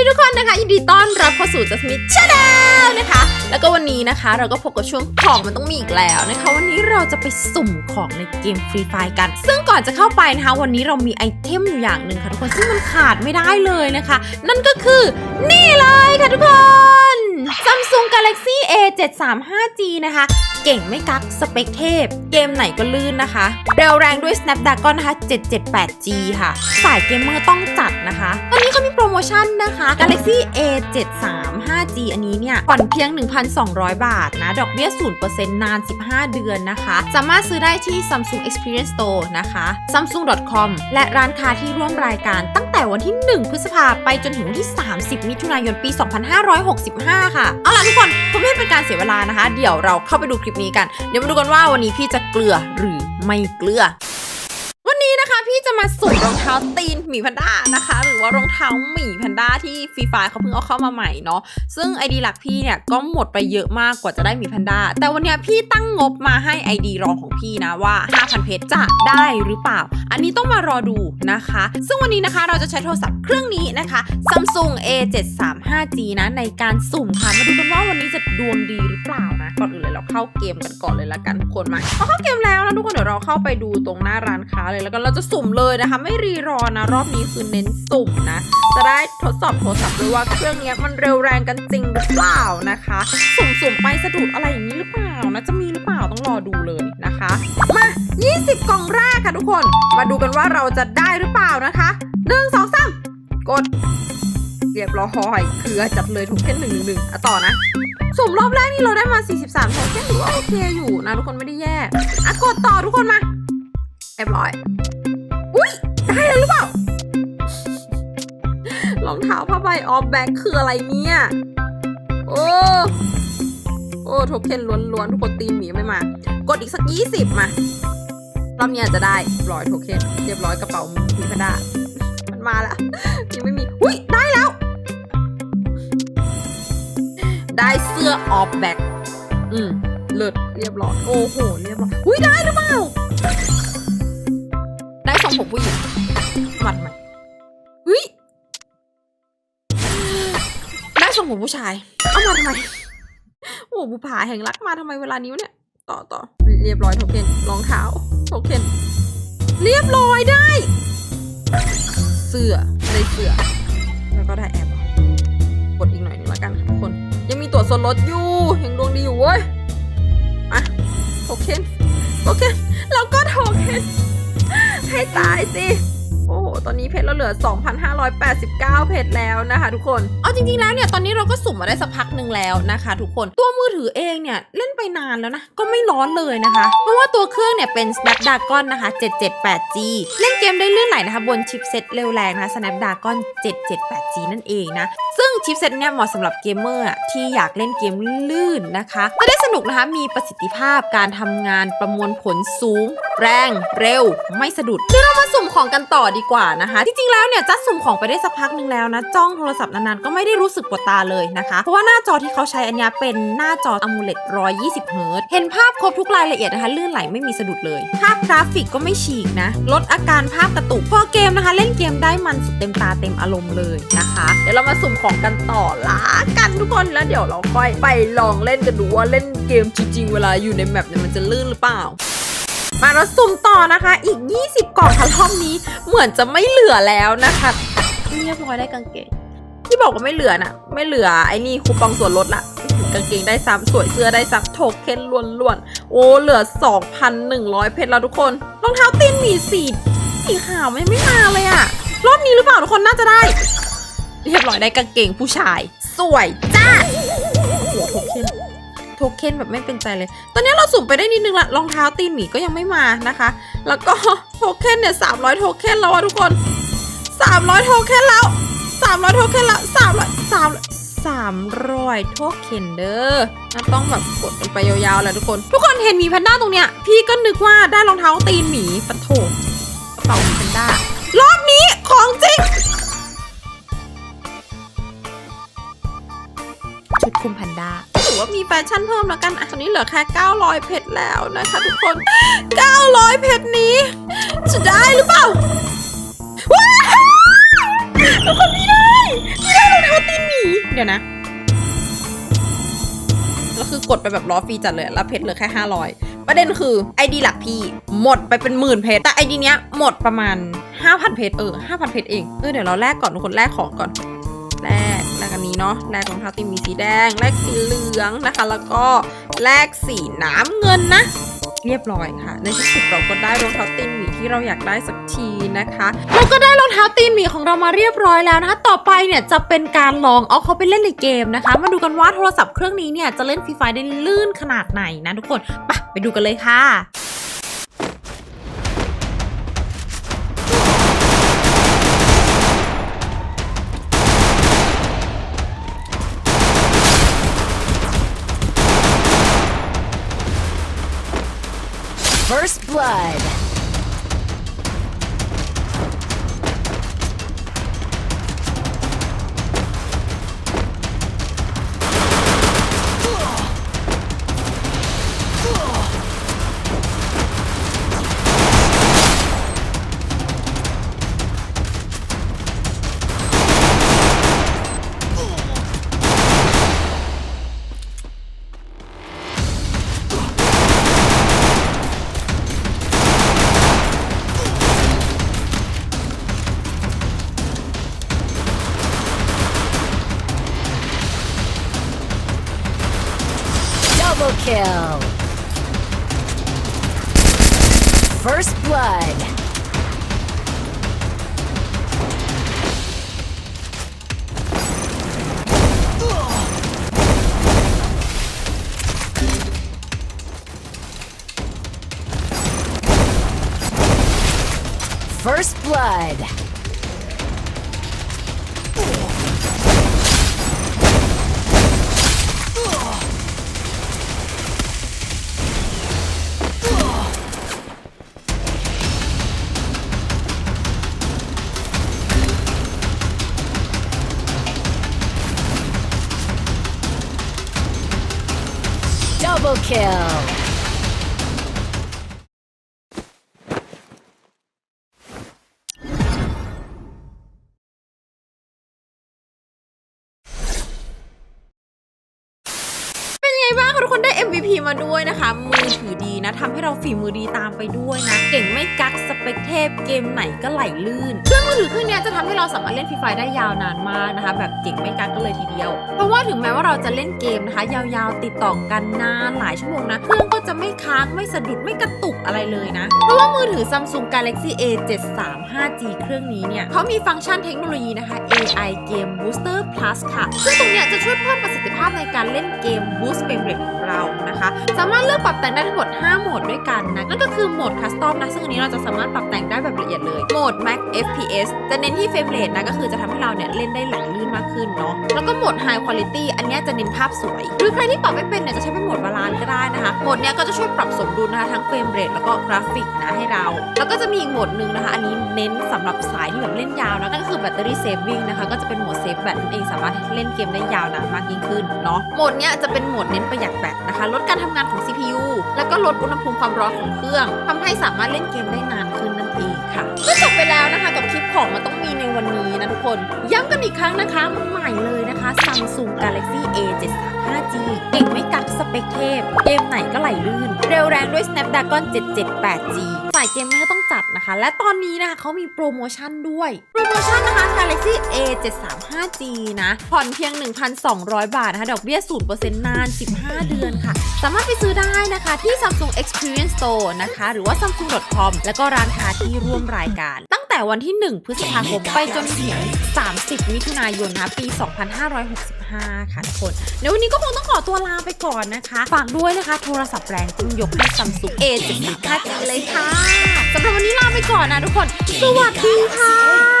ดีทุกคนนะคะยินดีต้อนรับเข้าสู่จัสมิธชาแนลนะคะ แล้วก็วันนี้นะคะ เราก็พบกับช่วงของมันต้องมีอีกแล้วนะคะ วันนี้เราจะไปสุ่มของในเกมฟรีไฟกัน ซึ่งก่อนจะเข้าไปนะคะ วันนี้เรามีไอเทมอยู่อย่างหนึ่งค่ะทุกคนซึ่งมันขาดไม่ได้เลยนะคะ นั่นก็คือนี่เลยค่ะทุกคน Galaxy A 7 3 5G นะคะ เก่งไม่กักสเปคเทพ เกมไหนก็ลื่นนะคะ เร็วแรงด้วย Snapdragon นะคะ 778G ค่ะ สายเกมเมอร์ต้องจัดนะคะตอนนี้เขามีโปรโมชั่นนะคะ Galaxy A 7 3 5G อันนี้เนี่ย ผ่อนเพียง 1,200 บาทนะ ดอกเบี้ย 0%นาน 15 เดือนนะคะ สามารถซื้อได้ที่ Samsung Experience Store นะคะ samsung.com และร้านค้าที่ร่วมรายการตั้ง แต่วันที่ 1 พฤษภาไปจนถึงวันที่ 30 มิถุนายนปี 2565 ค่ะ เอาล่ะทุกคนเพื่อไม่ให้เป็นการเสียเวลานะคะ เดี๋ยวเราเข้าไปดูคลิปนี้กัน เดี๋ยวมาดูกันว่าวันนี้พี่จะเกลือหรือไม่เกลือ พี่จะมาสุ่มรองเท้าตีนหมีแพนด้านะคะ หรือว่ารองเท้าหมีแพนด้าที่ฟรีไฟเขาเพิ่งเอาเข้ามาใหม่เนาะซึ่งไอดีหลักพี่เนี่ยก็หมดไปเยอะมากกว่าจะได้หมีแพนด้าแต่วันนี้พี่ตั้งงบมาให้ไอดีรองของพี่นะว่า 5,000 เพชรจะได้หรือเปล่า อันนี้ต้องมารอดูนะคะ ซึ่งวันนี้นะคะเราจะใช้โทรศัพท์เครื่องนี้นะคะ Samsung A735G นะในการสุ่มค่ะมาดูกันว่าวันนี้จะดวงดีหรือเปล่า ก่อนอื่นเลยเราเข้าเกมกันก่อนเลยละกันทุกคนมาพอเข้าเกมแล้วนะทุกคนเดี๋ยวเราเข้าไปดูตรงหน้าร้านค้าเลยแล้วก็เราจะสุ่มเลยนะคะ ไม่รีรอนะ รอบนี้คือเน้นสุ่มนะ จะได้ทดสอบโทรศัพท์ด้วยว่าเครื่องเนี้ยมันเร็วแรงกันจริงหรือเปล่านะคะ สุ่มๆไปสะดุดอะไรอย่างนี้หรือเปล่านะจะมีหรือเปล่าต้องรอดูเลยนะคะมา 20 กล่องแรกค่ะทุกคน มาดูกันว่าเราจะได้หรือเปล่านะคะหนึ่งสองสามกด เรียบร้อยเกลือจัดเลยทุกเส้นหนึ่งหนึ่งหนึ่งอะต่อนะสุ่มรอบแรกนี่เราได้มา 43โทเค็นถือว่าโอเคอยู่นะทุกคนไม่ได้แย่อะกดต่อทุกคนมาเรียบร้อย อุ้ยได้แล้วหรือเปล่ารองเท้าผ้าใบออฟแบ็คคืออะไรเนี่ย โอ้โอ้โทเค็นล้วนๆทุกคนตีหมีไม่มา กดอีกสัก 20 มารอบนี้จจะได้ร้อยโทเค็นเรียบร้อยกระเป๋ามีพดามันมาแล้วยังไม่มีอุ้ย ได้เสื้อออฟแบ็คอืมเลิศเรียบร้อย โอ้โห เรียบร้อยอุ้ยได้หรือเปล่า ได้ทรงผมผู้หญิงหมัดใหม่เฮ้ยได้ทรงผมผู้ชาย เอามาทำไม โอ้บุผาแห่งรักมาทำไมเวลานี้วเนี่ย ต่อต่อเรียบร้อยโทเค็นรองเท้าโทเค็นเรียบร้อยได้ เสื้อได้เสื้อ แล้วก็ได้แอป ส่วนลดอยู่ยังดวงดีอยู่เว้ยมาโทเค็นโอเคแล้วก็โทเค็นให้ตายสิ ตอนนี้เพชรเราเหลือ 2,589 เพชรแล้วนะคะ ทุกคน เอาจริงๆแล้วเนี่ยตอนนี้เราก็สุ่มมาได้สักพักหนึ่งแล้วนะคะ ทุกคน ตัวมือถือเองเนี่ยเล่นไปนานแล้วนะ ก็ไม่ร้อนเลยนะคะ เพราะว่าตัวเครื่องเนี่ยเป็น Snapdragon นะคะ 778G เล่นเกมได้เลื่อนไหลนะคะบนชิปเซ็ตเร็วแรงนะคะ Snapdragon 778G นั่นเองนะ ซึ่งชิปเซ็ตเนี่ยเหมาะสำหรับเกมเมอร์ที่อยากเล่นเกมลื่นนะคะจะได้สนุกนะคะมีประสิทธิภาพการทำงานประมวลผลสูงแรง เร็ว ไม่สะดุดเดี๋ยวเรามาสุ่มของกันต่อดีกว่านะคะ จริงๆแล้วเนี่ยจัดสุ่มของไปได้สักพักหนึ่งแล้วนะ จ้องโทรศัพท์นานๆก็ไม่ได้รู้สึกปวดตาเลยนะคะ เพราะว่าหน้าจอที่เขาใช้อันนี้เป็นหน้าจอ AMOLED 120 เฮิร์ตเห็นภาพครบทุกรายละเอียดนะคะ ลื่นไหลไม่มีสะดุดเลย ภาพกราฟิกก็ไม่ฉีกนะ ลดอาการภาพกระตุกพอเกมนะคะ เล่นเกมได้มันสุดเต็มตาเต็มอารมณ์เลยนะคะ เดี๋ยวเรามาสุ่มของกันต่อละกันทุกคนแล้วเดี๋ยวเราค่อยไปลองเล่นกันดูว่าเล่นเกมจริงๆเวลาอยู่ในแมปเนี่ยมันจะลื่นหรือเปล่า มาเราสุ่มต่อนะคะ อีก 20 กล่องค่ะรอบนี้เหมือนจะไม่เหลือแล้วนะคะเรียบร้อยได้กางเกงที่บอกว่าไม่เหลือน่ะ ไม่เหลือไอ้นี่คูปองส่วนลดละกางเกงได้ซ้ำสวยเสื้อได้ซักโทเค็นล้วนๆ โอ้เหลือ 2,100 เพชรแล้วทุกคนรองเท้าตีนหมีสีสีขาวมันยังไม่มาเลยอะรอบนี้หรือเปล่าทุกคนน่าจะได้ เรียบร้อยได้กางเกงผู้ชาย สวยจ้าโอ้โทเค็น โทเค็นแบบไม่เป็นใจเลย ตอนนี้เราสุ่มไปได้นิดนึงละรองเท้าตีนหมีก็ยังไม่มานะคะ แล้วก็โทเค็นเนี่ย300โทเค็นแล้วอะทุกคน300โทเค็นแล้ว300โทเค็นแล้ว300 3 300โทเค็นเด้อต้องแบบกดไปยาวๆแหละทุกคน ทุกคนเห็นหมีแพนด้าตรงเนี้ย พี่ก็นึกว่าได้รองเท้าตีนหมีปะโถกระเป๋าหมีแพนด้ารอบนี้ของจริงชุดคุมแพนด้า ถือว่ามีแฟชั่นเพิ่มแล้วกันอะตอนนี้เหลือแค่ 900 เพชรแล้วนะคะทุกคน 900 เพชรนี้ จะได้หรือเปล่าว้าวทุกคนไม่ได้ไม่ได้รองเท้าตีนหมีเดี๋ยวนะแล้วคือกดไปแบบล้อฟรีจัดเลยแล้วเพชรเหลือแค่ 500 ประเด็นคือไอดีหลักพี่หมดไปเป็นหมื่นเพชรแต่ไอดีเนี้ยหมดประมาณ 5,000 เพชรเออ 5,000 เพชรเอง เออเดี๋ยวเราแลกก่อนทุกคนแลกของก่อนแลกแลก อันนี้เนาะแลกรองเท้าตีมีสีแดงแลกสีเหลืองนะคะ แล้วก็แลกสีน้ำเงินนะเรียบร้อยค่ะ ในที่สุดเราก็ได้รองเท้าตีนหมีที่เราอยากได้สักทีนะคะ เราก็ได้รองเท้าตีนหมีของเรามาเรียบร้อยแล้วนะคะ ต่อไปเนี่ยจะเป็นการลองเอาเขาไปเล่นในเกมนะคะ มาดูกันว่าโทรศัพท์เครื่องนี้เนี่ยจะเล่นฟรีไฟได้ลื่นขนาดไหนนะทุกคนไปไปดูกันเลยค่ะ First blood. Double kill. First blood. First blood. Kill. คนได้ MVP มาด้วยนะคะ มือถือดีนะทำให้เราฝีมือดีตามไปด้วยนะ เก่งไม่กักสเปคเทพเกมไหนก็ไหลลื่นเครื่องมือถือเครื่องนี้จะทำให้เราสามารถเล่นฟรีไฟได้ยาวนานมากนะคะ แบบเก่งไม่กักกันเลยทีเดียว เพราะว่าถึงแม้ว่าเราจะเล่นเกมนะคะ ยาวๆ ติดต่อกันนานหลายชั่วโมงนะเครื่องก็จะไม่ค้างไม่สะดุดไม่กระตุกอะไรเลยนะ เพราะว่ามือถือ Samsung Galaxy A 7 3 5G เครื่องนี้เนี่ยเขามีฟังก์ชันเทคโนโลยีนะคะ AI Game Booster Plus ค่ะ ซึ่งตรงเนี้ยจะช่วยเพิ่มประสิทธิภาพในการเล่นเกม Boost Frame Rate เรานะคะ สามารถเลือกปรับแต่งได้ทั้งหมด 5 โหมดด้วยกันนะ นั่นก็คือโหมด Custom นะ ซึ่งอันนี้เราจะสามารถปรับแต่งได้แบบละเอียดเลย โหมด Max FPS จะเน้นที่ Frame Rate นะ ก็คือจะทำให้เราเนี่ยเล่นได้ไหลลื่นมากขึ้นเนาะ แล้วก็โหมด High Quality อันนี้จะเน้นภาพสวย หรือใครที่ปรับไม่เป็นเนี่ยจะใช้เป็นโหมดบาลานซ์ก็ได้นะคะ โหมดเนี้ยก็จะช่วยปรับสมดุลนะคะทั้ง Frame Rate แล้วก็กราฟิกนะให้เรา แล้วก็จะมีอีกโหมดหนึ่งนะคะ อันนี้เน้นสำหรับสายที่แบบเล่นยาวนะนั่นก็คือแบตเตอรี่เซฟวิ่งนะคะก็จะเป็นโหมดเซฟแบตนั่นเองสามารถเล่นเกมได้ยาวนานมากยิ่งขึ้นเนาะโหมดเนี้ยจะเป็นโหมดเน้นประหยัดแบตนะคะลดการทำงานของ CPU แล้วก็ลดอุณหภูมิความร้อนของเครื่องทำให้สามารถเล่นเกมได้นานขึ้นนั่นเองค่ะก็จบไปแล้วนะคะกับคลิปของมันต้องมีในวันนี้นะทุกคน ย้ำกันอีกครั้งนะคะใหม่เลยนะคะ Samsung Galaxy A 7 3 5G เก่งไม่กักสเปคเทพ เกมไหนก็ไหลลื่น เร็วแรงด้วย Snapdragon 778G ฝ่ายเกมเมอร์ต้องจัดนะคะ และตอนนี้นะคะเขามีโปรโมชั่นด้วย โปรโมชั่นนะคะ Galaxy A 7 3 5G นะผ่อนเพียง 1,200 บาทนะคะ ดอกเบี้ย0%นาน 15 เดือนค่ะ สามารถไปซื้อได้นะคะที่ Samsung Experience Store นะคะ หรือว่า samsung.com แล้วก็ร้านค้าที่ร่วมรายการ ตั้งแต่วันที่ 1 พฤษภาคมไปจนถึง 30 มิถุนายนนะคะปี 2565 ค่ะทุกคนในวันนี้ก็คงต้องขอตัวลาไปก่อนนะคะ ฝากด้วยนะคะ โทรศัพท์แรงต้องยกให้ Samsung A 7 5 G เลยค่ะสำหรับวันนี้ลาไปก่อนนะทุกคน สวัสดีค่ะ